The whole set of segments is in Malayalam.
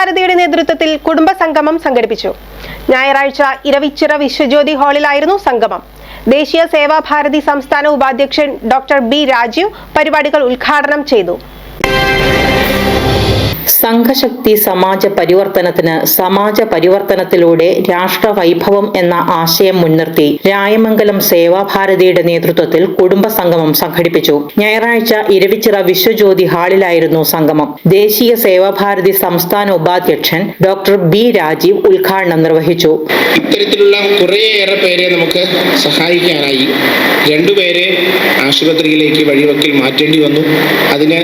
സേവാഭാരതിയുടെ നേതൃത്വത്തിൽ കുടുംബസംഗമം സംഘടിപ്പിച്ചു. ഞായറാഴ്ച ഇരവിച്ചിറ വിശ്വജ്യോതി ഹാളിലായിരുന്നു സംഗമം. ദേശീയ സേവാഭാരതി സംസ്ഥാന ഉപാധ്യക്ഷൻ ഡോക്ടർ ബി രാജീവ് പരിപാടികൾ ഉദ്ഘാടനം ചെയ്തു. സംഘശക്തി സമാജ പരിവർത്തനത്തിന് സമാജ പരിവർത്തനത്തിലൂടെ രാഷ്ട്ര വൈഭവം എന്ന ആശയം മുൻനിർത്തി രായമംഗലം സേവാഭാരതിയുടെ നേതൃത്വത്തിൽ കുടുംബ സംഗമം സംഘടിപ്പിച്ചു. ഞായറാഴ്ച ഇരവിച്ചിറ വിശ്വജ്യോതി ഹാളിലായിരുന്നു സംഗമം. ദേശീയ സേവാഭാരതി സംസ്ഥാന ഉപാധ്യക്ഷൻ ഡോക്ടർ ബി. രാജീവ് ഉദ്ഘാടനം നിർവഹിച്ചു. ഇത്തരത്തിലുള്ള കുറേയേറെ പേരെ നമുക്ക് സഹായിക്കാനായി രണ്ടുപേരെ ആശുപത്രിയിലേക്ക് വഴിവക്കിൽ മാറ്റേണ്ടി വന്നു. അതിന്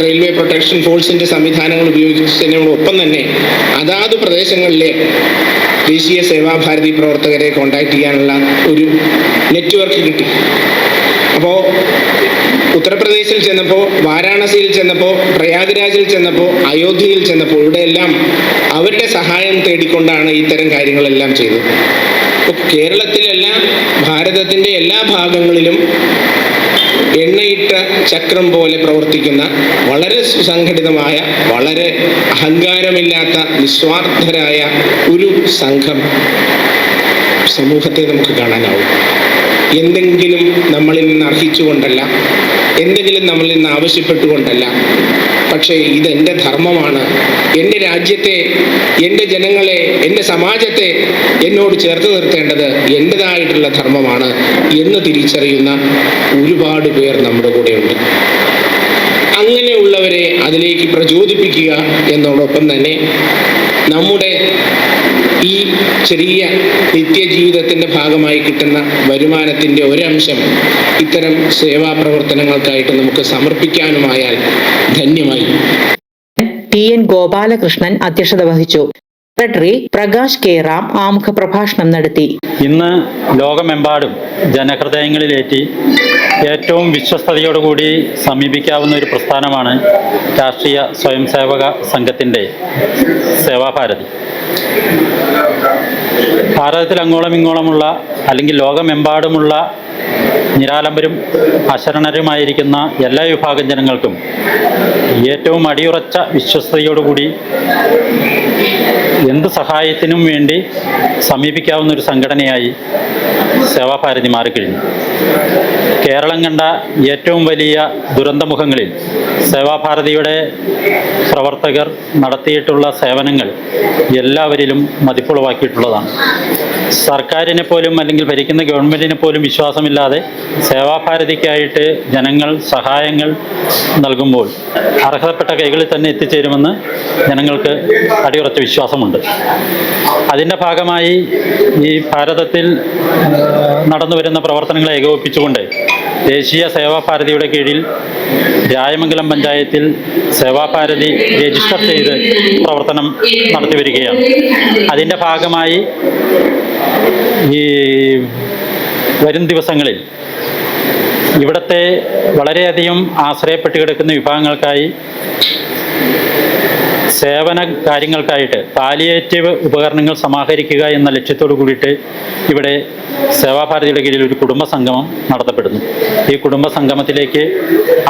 റെയിൽവേ പ്രൊട്ടക്ഷൻ ഫോഴ്സിന്റെ സംവിധാനങ്ങൾ ഉപയോഗിച്ചതിനോടൊപ്പം തന്നെ അതാത് പ്രദേശങ്ങളിലെ ദേശീയ സേവാഭാരതി പ്രവർത്തകരെ കോണ്ടാക്ട് ചെയ്യാനുള്ള ഒരു നെറ്റ്വർക്ക് കിട്ടി. അപ്പോൾ ഉത്തർപ്രദേശിൽ ചെന്നപ്പോൾ വാരാണസിയിൽ ചെന്നപ്പോൾ പ്രയാഗ്രാജിൽ ചെന്നപ്പോൾ അയോധ്യയിൽ ചെന്നപ്പോൾ ഇവിടെയെല്ലാം അവരുടെ സഹായം തേടിക്കൊണ്ടാണ് ഇത്തരം കാര്യങ്ങളെല്ലാം ചെയ്തത്. കേരളത്തിലല്ല ഭാരതത്തിന്റെ എല്ലാ ഭാഗങ്ങളിലും എണ്ണയിട്ട ചക്രം പോലെ പ്രവർത്തിക്കുന്ന വളരെ സുസംഘടിതമായ വളരെ അഹങ്കാരമില്ലാത്ത നിസ്വാർത്ഥരായ ഒരു സംഘം സമൂഹത്തെ നമുക്ക് കാണാനാവും. എന്തെങ്കിലും നമ്മളിൽ നിന്ന് അർഹിച്ചുകൊണ്ടല്ല എന്തെങ്കിലും നമ്മളിൽ നിന്ന് ആവശ്യപ്പെട്ടുകൊണ്ടല്ല. പക്ഷേ ഇതെന്റെ ധർമ്മമാണ്. എന്റെ രാജ്യത്തെ എന്റെ ജനങ്ങളെ എന്റെ സമാജത്തെ എന്നോട് ചേർത്ത് നിർത്തേണ്ടത് എന്റെതായിട്ടുള്ള ധർമ്മമാണ് എന്ന് തിരിച്ചറിയുന്ന ഒരുപാട് പേർ നമ്മുടെ കൂടെയുണ്ട്. അങ്ങനെയുള്ളവരെ അതിലേക്ക് പ്രചോദിപ്പിക്കുക എന്നോടൊപ്പം തന്നെ നമ്മുടെ ഈ ചെറിയ നിത്യജീവിതത്തിന്റെ ഭാഗമായി കിട്ടുന്ന വരുമാനത്തിന്റെ ഒരംശം ഇത്തരം സേവാ പ്രവർത്തനങ്ങൾക്കായിട്ട് നമുക്ക് സമർപ്പിക്കാനുമായാൽ ധന്യമായി. T N. ഗോപാലകൃഷ്ണൻ അധ്യക്ഷത വഹിച്ചു. സെക്രട്ടറി പ്രകാശ് കെ റാം ആമുഖ പ്രഭാഷണം നടത്തി. ഇന്ന് ലോകമെമ്പാടും ജനഹൃദയങ്ങളിലേറ്റി ഏറ്റവും വിശ്വസ്തയോടുകൂടി സമീപിക്കാവുന്ന ഒരു പ്രസ്ഥാനമാണ് രാഷ്ട്രീയ സ്വയം സേവക സംഘത്തിന്റെ സേവാഭാരതി. ഭാരതത്തിൽ അങ്ങോളം ഇങ്ങോളമുള്ള അല്ലെങ്കിൽ ലോകമെമ്പാടുമുള്ള നിരാലംബരും അശരണരുമായിരിക്കുന്ന എല്ലാ വിഭാഗം ജനങ്ങൾക്കും ഏറ്റവും അടിയുറച്ച വിശ്വസ്തയോടുകൂടി എന്ത് സഹായത്തിനും വേണ്ടി സമീപിക്കാവുന്ന ഒരു സംഘടനയായി സേവാഭാരതി മാറിക്കഴിഞ്ഞു. കേരളം കണ്ട ഏറ്റവും വലിയ ദുരന്തമുഖങ്ങളിൽ സേവാഭാരതിയുടെ പ്രവർത്തകർ നടത്തിയിട്ടുള്ള സേവനങ്ങൾ എല്ലാവരിലും മതിപ്പുളവാക്കിയിട്ടുള്ളതാണ്. സർക്കാരിനെ പോലും അല്ലെങ്കിൽ ഭരിക്കുന്ന ഗവൺമെന്റിനെ പോലും വിശ്വാസമില്ലാതെ സേവാഭാരതിക്കായിട്ട് ജനങ്ങൾ സഹായങ്ങൾ നൽകുമ്പോൾ അർഹതപ്പെട്ട കൈകളിൽ തന്നെ എത്തിച്ചേരുമെന്ന് ജനങ്ങൾക്ക് അടിയുറച്ച വിശ്വാസമുണ്ട്. അതിന്റെ ഭാഗമായി ഈ ഭാരതത്തിൽ നടന്നു വരുന്ന പ്രവർത്തനങ്ങളെ ഏകോപിപ്പിച്ചുകൊണ്ട് ദേശീയ സേവാഭാരതിയുടെ കീഴിൽ രായമംഗലം പഞ്ചായത്തിൽ സേവാഭാരതി രജിസ്റ്റർ ചെയ്ത് പ്രവർത്തനം നടത്തി വരികയാണ്. അതിന്റെ ഭാഗമായി ഈ വരും ദിവസങ്ങളിൽ ഇവിടുത്തെ വളരെയധികം ആശ്രയപ്പെട്ട് കിടക്കുന്ന വിഭാഗങ്ങൾക്കായി സേവന കാര്യങ്ങൾക്കായിട്ട് പാലിയേറ്റീവ് ഉപകരണങ്ങൾ സമാഹരിക്കുക എന്ന ലക്ഷ്യത്തോടു കൂടിയിട്ട് ഇവിടെ സേവാഭാരതിയുടെ കീഴിൽ ഒരു കുടുംബ സംഗമം നടത്തപ്പെടുന്നു. ഈ കുടുംബ സംഗമത്തിലേക്ക്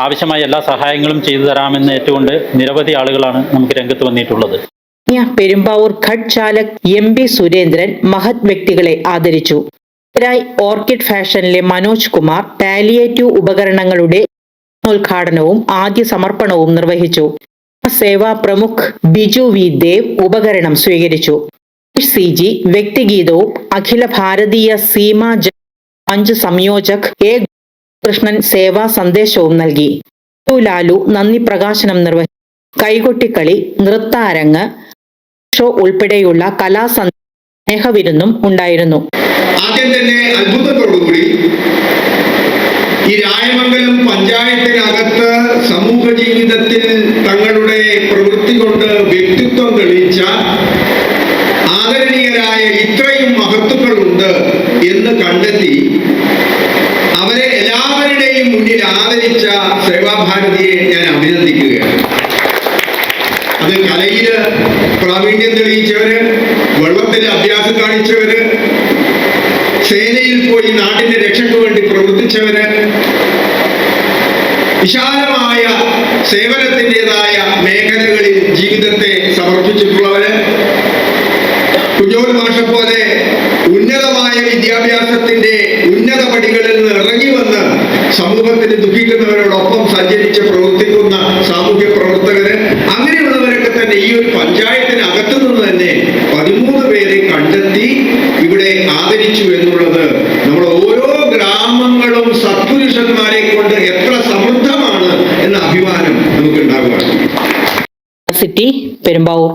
ആവശ്യമായ എല്ലാ സഹായങ്ങളും ചെയ്തു തരാമെന്ന് ഏറ്റുകൊണ്ട് നിരവധി ആളുകളാണ് നമുക്ക് രംഗത്ത് വന്നിട്ടുള്ളത്. പെരുമ്പാവൂർ ഘട്ട് ചാലക് എം പി സുരേന്ദ്രൻ മഹത് വ്യക്തികളെ ആദരിച്ചു. ായി ഓർക്കിഡ് ഫാഷനിലെ മനോജ് കുമാർ പാലിയേറ്റീവ് ഉപകരണങ്ങളുടെ ഉദ്ഘാടനവും ആദ്യ സമർപ്പണവും നിർവഹിച്ചു. സേവാ പ്രമുഖ് ബിജു വി ദേവ് ഉപകരണം സ്വീകരിച്ചു. സി ജി വ്യക്തിഗീതവും അഖില ഭാരതീയ സീമ അഞ്ച് സംയോജക് എ കൃഷ്ണൻ സേവാ സന്ദേശവും നൽകി. ലാലു നന്ദി പ്രകാശനം നിർവഹിച്ചു. കൈകൊട്ടിക്കളി നൃത്താരങ്ങ് ഷോ ഉൾപ്പെടെയുള്ള കലാ സ്നേഹവിരുന്നും ഉണ്ടായിരുന്നു. ആദ്യം തന്നെ അത്ഭുതത്തോടുകൂടി ഈ രായമംഗലം പഞ്ചായത്തിനകത്ത് സമൂഹ ജീവിതത്തിൽ തങ്ങളുടെ പ്രവൃത്തി കൊണ്ട് വ്യക്തിത്വം തെളിയിച്ച ആദരണീയരായ ഇത്രയും മഹത്തുക്കളുണ്ട് എന്ന് കണ്ടെത്തി അവരെ എല്ലാവരുടെയും മുന്നിൽ ആദരിച്ച സേവാഭാരതിയെ ഞാൻ അഭിനന്ദിക്കുകയാണ്. അത് കലയിൽ പ്രാവീണ്യം തെളിയിച്ചവര് വെള്ളത്തിന്റെ അഭ്യാസം കാണിച്ചവര് സേനയിൽ പോയി നാടിന്റെ രക്ഷയ്ക്ക് വേണ്ടി പ്രവർത്തിച്ചവര് വിശാലമായ സേവനത്തിന്റെതായ മേഖലകളിൽ ജീവിതത്തെ സമർപ്പിച്ചിട്ടുള്ളവര് കുഞ്ഞോൽ മാഷ പോലെ ഉന്നതമായ വിദ്യാഭ്യാസത്തിന്റെ ഉന്നത പടികളിൽ നിന്ന് ഇറങ്ങി വന്ന് സമൂഹത്തിന് ദുഃഖിക്കുന്നവരോടൊപ്പം സഞ്ചരിച്ച് ഒരു പഞ്ചായത്തിനകത്തു നിന്ന് തന്നെ പതിമൂന്ന് പേരെ കണ്ടെത്തി ഇവിടെ ആദരിച്ചു എന്നുള്ളത് നമ്മൾ ഓരോ ഗ്രാമങ്ങളും സത്പുരുഷന്മാരെ കൊണ്ട് എത്ര സമൃദ്ധമാണ് എന്ന അഭിമാനം നമുക്ക് നമുക്കുണ്ടാകുകയാണ് സിറ്റി പെരുമ്പാവൂർ.